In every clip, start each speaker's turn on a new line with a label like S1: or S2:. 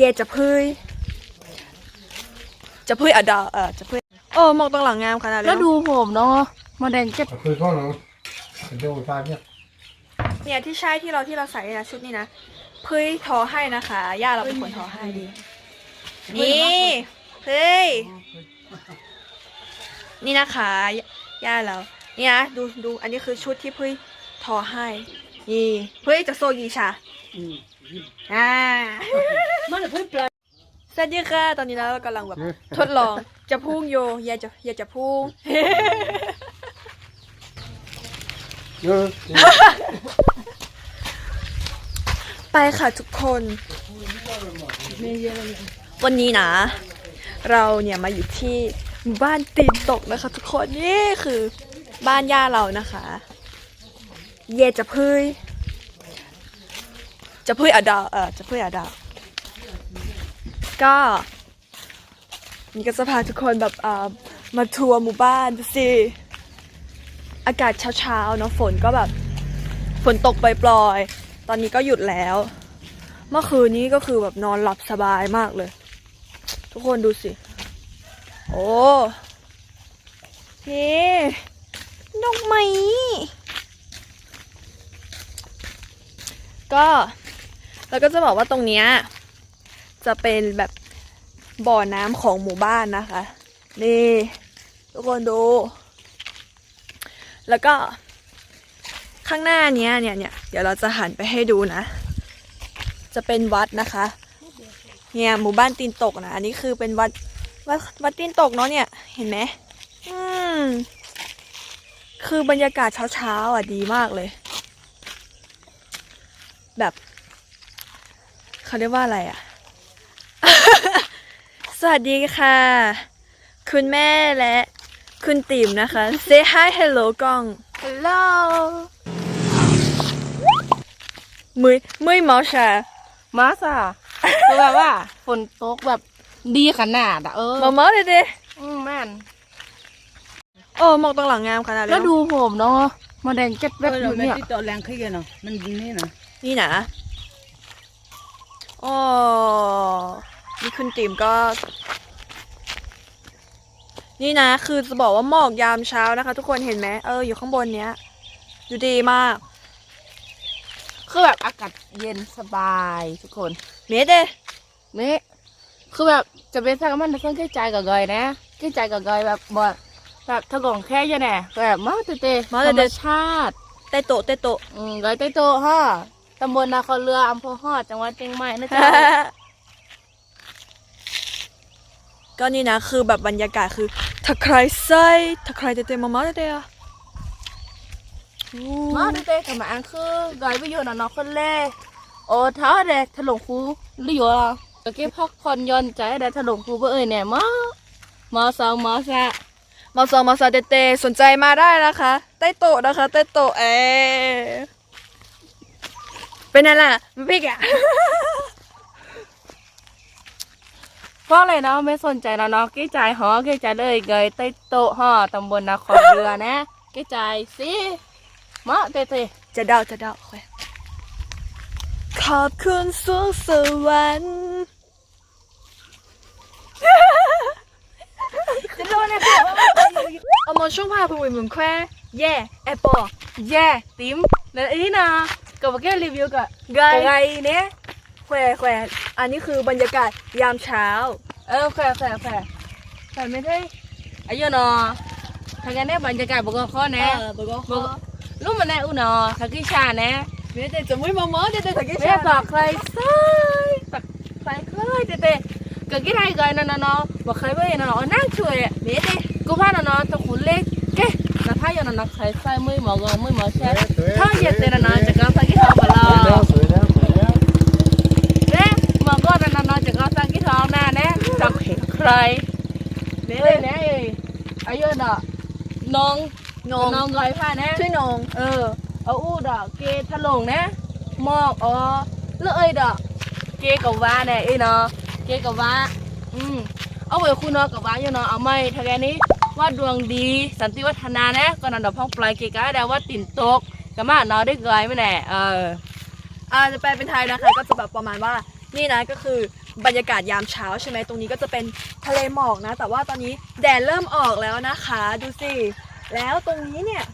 S1: เย่จะพืยจะพืยอะดาวเออจะพืยโอ้มองตรงหลังงามขนาดเลย
S2: แล้วดูผมเนาะมาแดงเจ็ด
S3: คือข้อหลังเป็นเจ้าชายเนี่ย
S1: เนี่ยที่ใช่ที่เราที่เราใส่นะชุดนี้นะพืยทอให้นะคะย่าเราเป็นคนทอให้ดีนี่เฮ้ยนี่นะคะยย่าเรานี่นะดูดูอันนี้คือชุดที่พืยทอให้นี่พืยจะโซยีชา อ่า
S2: มันเพิ่งปลา
S1: สวัสดีค่ะ ตอนนี้เรากำลังแบบทดลองจะพุ่งโยอย่าจะอย่าจะพุ่งไปค่ะทุกคน วันนี้นะ เราเนี่ยมาอยู่ที่หมู่บ้านตีนตกนะคะ ทุกคนนี่คือบ้านย่าเรานะคะ เย่จะพืย จะเพืยอะดาวเออจะเพืยอะดาวก็นี่ก็จะพาทุกคนแบบอ่ามาทัวร์หมู่บ้านดูสิอากาศเช้าๆเนาะฝนก็แบบฝนตกปล่อยๆตอนนี้ก็หยุดแล้ว เมื่อคืนนี้ก็คือแบบนอนหลับสบายมากเลย ทุกคนดูสิ โอ้นี่ดอกไหมก็ แล้วก็จะบอกว่าตรงเนี้ยจะเป็นแบบบ่อน้ำของหมู่บ้านนะคะ นี่ทุกคนดู แล้วก็ข้างหน้าเนี้ยเนี่ยเนี่ยเดี๋ยวเราจะหันไปให้ดูนะ จะเป็นวัดนะคะ เนี่ยหมู่บ้านตีนตกนะ อันนี้คือเป็นวัดวัดวัดตีนตกเนาะเนี่ย เห็นไหมอืมคือบรรยากาศเช้าๆอะดีมากเลย แบบ เขาเรียกว่าอะไรอะ สวัสดีค่ะ คุณแม่และคุณติ๋มนะคะ say hi hello กล้อง
S2: hello
S1: มือมือหมอชา
S2: มาสะคือแบบว่าฝนตกแบบดีขนาดอะเออ
S1: หมอหมอเด็ด
S2: อืมแม่น
S1: โอ้มองตรงหลังงามขนาดเลย
S2: แล้วดูผมเนาะมาแดงเจ็ดแบบ
S4: เออ
S2: อ
S4: เรา
S2: ยู่
S4: ไม่
S2: เนี่ย
S4: ติดต่อแรงขึ้นกันเนาะมันยิงนี่นะ
S1: นี่นะ อ๋อนี่คุณติ๋มก็ นี่นะ คือจะบอกว่าหมอกยามเช้านะคะ ทุกคนเห็นไหมเอออยู่ข้างบนเนี้ยดูดีมาก
S2: คือแบบอากาศเย็นสบายทุกคน
S1: เมเด
S2: นี่คือแบบจะเป็นสักมันต้องแก้ใจกับกอยนะแก้ใจกับกอยแบบบ่แบบถ้ากล่องแค่ยังไงแบบมาเตเตธรรมชาติ
S1: เตโตะเตโตะ
S2: อืมกอยเตโตฮะ ตำบลนาคอเรืออำเภอฮอดจังหวัดเชียงใหม่นะจ๊ะ
S1: ก็นี่นะคือแบบบรรยากาศคือถ้าใครใส่ถ้าใครเตเตมามาเตเตอะอู้
S2: มาเตเตทำไมอันคือกอยไปอยู่น่ะเนาะคนแรกโอ้เท้าแดกถลงคูหรืออยู่อะก็เก็บพักผ่อนหย่อนใจแดกถลงคูเบอเอ้ยเนี่ยมามาสาวมาซะ
S1: มาซอมาซาเตเตสนใจมาได้นะคะเตโตะนะคะเตโตะเอ เป็นไงล่ะมันพี่แกะ
S2: เพราะอะไรเนาะไม่สนใจเนาะเนาะเก้ใจหอเก้ใจเลยเกยใต้โต๊ะห่อตำบลนาคอเรือนะเก้ใจสิมาเตเต
S1: จะเดาจะเดาโอเคขอบคุณสุขสวรรค์
S2: จะโดนนะค่ะ
S1: เอามาช่วงพาพูดเหมือนแควแย่แอปเปิล
S2: แย่ติ๋มแล้วอีนะ กับว่าแกรีวิวกับ
S1: ไก
S2: ไงเนี่ย
S1: แควแควอันนี้คือบรรยากาศยามเช้า
S2: เออแฝงแฝงแฝงแฝงไม่ได้อายุเนาะทางกันเนี่ยบรรยากาศบกข้อนะ
S1: บก็
S2: บกรู้มันแน่อุเนาะทางกิชานะ
S1: เมเตจะไม่มาเมาเตเตสักกี่
S2: ไม่ฝากใครใส่ฝากใครใครเตเตกับกี่ไรกันนะเนาะบอกใครไม่เนาะนั่งช่วย
S1: เมเต
S2: กูพาเนาะตะขุนเล็กแก นะพายเนาะใครใส่มือหมอกมือมอแช่ถ้าเหยียดเตนะเนาะจะก้าวสักกี่ท้องมาลอ
S3: แล้วสวยแล้วสวยแล้ว
S2: เน่หมอก็นะเนาะจะก้าวสักกี่ท้องหน้าเน่จับเห็นใคร
S1: เม
S2: เอ้
S1: เต
S2: ยเนี่ยอายุเนาะน้อง
S1: นง
S2: น้องลอยผ้านะ
S1: ช่วยนง
S2: เออเอาอู้ดอกเกทะลงนะหมอกอ๋อแล้วเอ้ยดอกเกกับว่าเนี่ยเอ้ยเนาะเกกับว่าอืมเอาไว้คุณเนาะกับว่าอยู่เนาะเอาไม่ทางนี้ ว่าดวงดี สันติวัฒนานะก็นอนดอกพ้องปลายเกกะได้ว่าติ่นตกกับมาเนาะได้เกยไหมแน่เออ
S1: อ่าจะแปลเป็นไทยนะคะ ก็จะแบบประมาณว่านี่นะก็คือบรรยากาศยามเช้าใช่ไหมตรงนี้ก็จะเป็นทะเลหมอกนะ แต่ว่าตอนนี้แดดเริ่มออกแล้วนะคะ ดูสิแล้วตรงนี้เนี่ย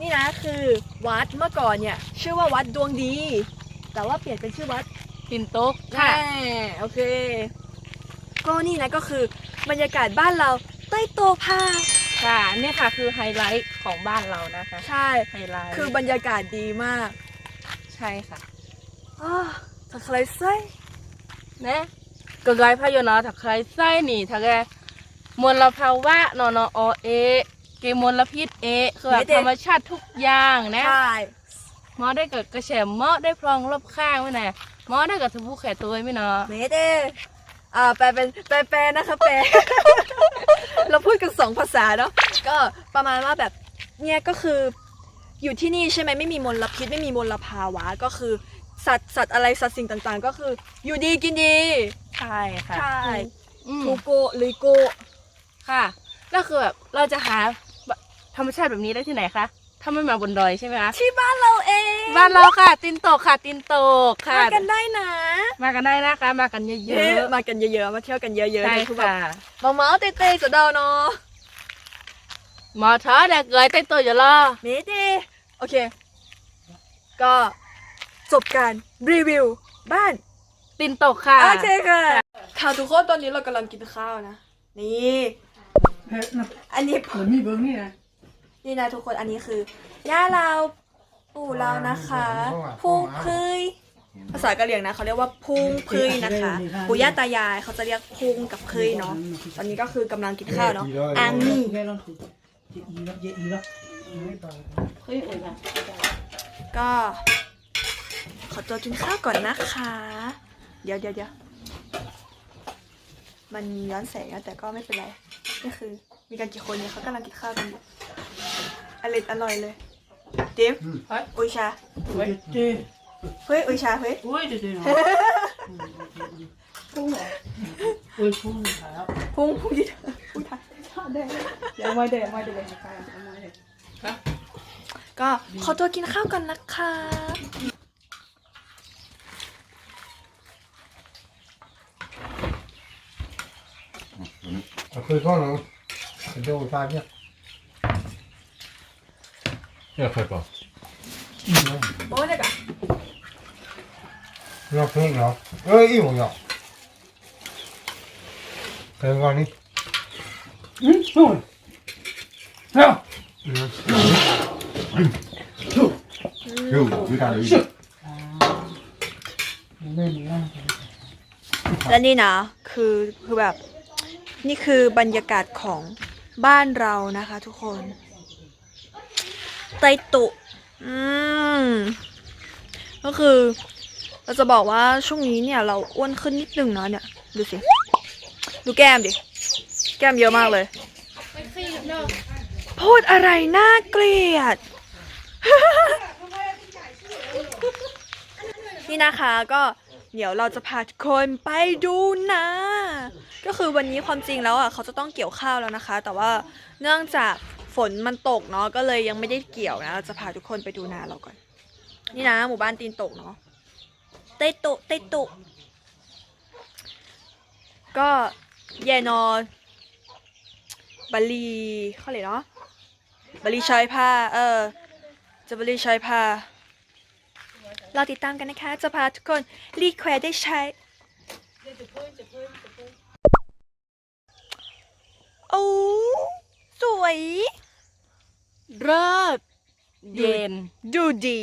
S1: นี่นะคือวัดเมื่อก่อนเนี่ยชื่อว่าวัดดวงดี แต่ว่าเปลี่ยนเป็นชื่อวัด
S2: ตินโตก
S1: ค่ะ
S2: ค่ะ
S1: โอเค ก็นี่นะก็คือบรรยากาศบ้านเรา ใต้โตภาพ
S2: ค่ะนี่ค่ะคือไฮไลท์ของบ้านเรานะคะ
S1: ใช่
S2: ไฮไลท์
S1: คือบรรยากาศดีมาก
S2: ใช่ค่ะ
S1: อ้าถ้าใครใส่
S2: นะก็ไกลพายนอถ้าใครไส้หนีถ้าแกมลภาวะนอนอเอเกมลพิษเอคือแบบธรรมชาติทุกอย่างนะ
S1: ใช่
S2: หมอได้กับกระแฉมหมอได้พลองรอบข้างไว้ไหนะหมอได้กับทะพูแขตัวไม่เนาะ
S1: เมเด อ่าแปลเป็นแปลแปลนะคะแปล เราพูดกันสองภาษาเนาะก็ประมาณว่าแบบเนี่ยก็คืออยู่ที่นี่ใช่ไหมไม่มีมลพิษไม่มีมลภาวะก็คือ สัตว์สัตว์อะไรสัตว์สิ่งต่างๆ ก็คืออยู่ดีกินดี
S2: ใช่ค่ะ
S1: ใช่
S2: อืม
S1: ทูโกะลุยโกะ
S2: ค่ะแล้วคือแบบเราจะหาแบบธรรมชาติแบบนี้ได้ที่ไหนคะถ้าไม่มาบนดอยใช่ไหมคะ
S1: ที่บ้านเราเอง
S2: บ้านเราค่ะ ตินโตกค่ะ ตินโตกค่ะ
S1: มากันได้นะ
S2: มากันได้นะคะ มากันเย
S1: เย
S2: อะ
S1: อะมากันเยอะๆมาเที่ยวกันเยอะๆ
S2: ๆใช่
S1: คือแบบ
S2: ค่ะ
S1: มาเมาส์เต้ๆสุดดาวเนาะ
S2: หมอท้อแดกเกยตินโตอยู่รอ
S1: เมเดโอเค ก็จบการรีวิวบ้าน
S2: ตินโตกค่ะ
S1: โอเคค่ะค่ะทุกคนตอนนี้เรากำลังกินข้าวนะ นี่
S4: เฮ้ยนะ
S1: อันนี้
S4: เหมือนมีเบิ้งนี่นะ
S1: นี่นะทุกคนอันนี้คือย่าเรา ปู่เรานะคะ พุงพืยภาษากะเหรี่ยงนะเขาเรียกว่าพุงพืยนะคะปู่ย่าตายายเขาจะเรียกพุงกับพืยเนาะตอนนี้ก็คือกำลังกินข้าวเนาะอันนี้
S4: แค่ลองสิเยอีแล้วเยอีแล้วเฮ้ยโอ้ยนะ
S1: ก็ขอตัวกินข้าวก่อนนะคะ เดี๋ยวเดี๋ยวเดี๋ยวมันย้อนแสงนะแต่ก็ไม่เป็นไรนี่คือ มีกันกี่คนเนี่ยเขากำลังกินข้าวกันอยู่อร่อยอร่อยเลย เดฟอุยชา
S4: เฮ้ยเจ๊
S1: เฮ้ยอุยชาเฮ้ย
S4: โอ้ยเจ๊เนาะพุ่งเหรอโอ้ยพุ่งแล้ว
S1: พุ่งพุ่งยี่พุ่งทัน
S4: เอาไว้เดี๋ยวเอาไว้เดี๋ยวเลยนะคะเอาไว้เดี๋ยว
S1: ก็ขอตัวกินข้าวกันนะคะ
S3: เคยก็หนูเป็นตัวตายเนี่ย
S5: Jag får på.
S1: โอ้ยเด็กอะ
S3: เราเพิ่งเหรอเอ้ย อีหมเหรอเคยก่อนนี่
S4: อืมโอ้ยเฮ้ย
S5: Jo, vi kan ju.
S4: เล่นนะ
S1: และนี่นะคือคือแบบ นี่คือบรรยากาศของบ้านเรานะคะทุกคน ไตตุอืมก็คือ เราจะบอกว่าช่วงนี้เนี่ย เราอ้วนขึ้นนิดนึงนะเนี่ย ดูสิ ดูแก้มดิ แก้มเยอะมากเลย พูดอะไรน่าเกลียด นี่นะคะก็เดี๋ยวเราจะพาทุกคนไปดูนะ ก็คือวันนี้ความจริงแล้วอะเขาจะต้องเกี่ยวข้าวแล้วนะคะ แต่ว่าเนื่องจาก ฝนมันตกเนาะก็เลยยังไม่ได้เกี่ยวนะเราจะพาทุกคนไปดูนาเราก่อน นี่นะ หมู่บ้านตีนตกเนาะเตยตุเตยตุก็เยนอนบาลีเขาเลยกเนาะบาลีชอยผ้าเออจะบาลีชอยผ้าเราติดตามกันนะคะ จะพาทุกคนรีเควได้ใช้ โอ้ สวย
S2: เลิศเย็น
S1: ดูดี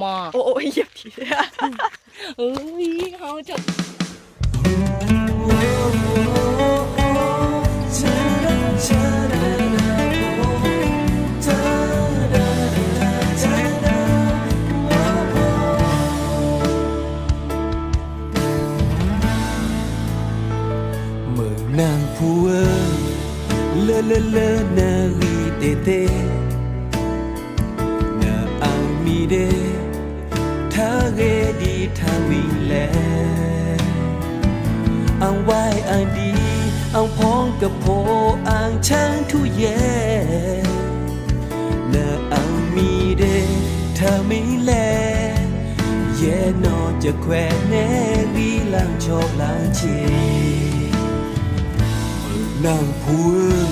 S2: มาก
S1: โอ้โอ้เหยียบที
S2: เอ้ยเขาจะ
S6: ทาวิแลอังไว้อังดีอังพ้องกับโพอังช่างทุแยนาอังมีเดทาไม่แลเย่นอจะแควแน่วีลังโชคลังเชนางพูด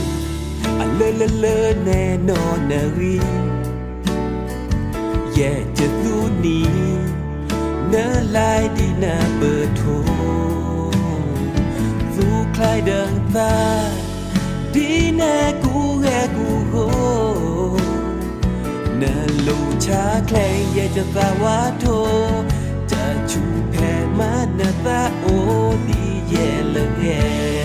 S6: อันเลอะเลเลแน่นอนนารีแย่จะรู้นี้ เดินลายดีหน้าเปิดโทรู้คลายเดินตาดีหน้กูแกกูโหนาลูช้าแคงอยากจะตาวโทจะชูแผ่มาหน้าโอดีแย่เลยแย่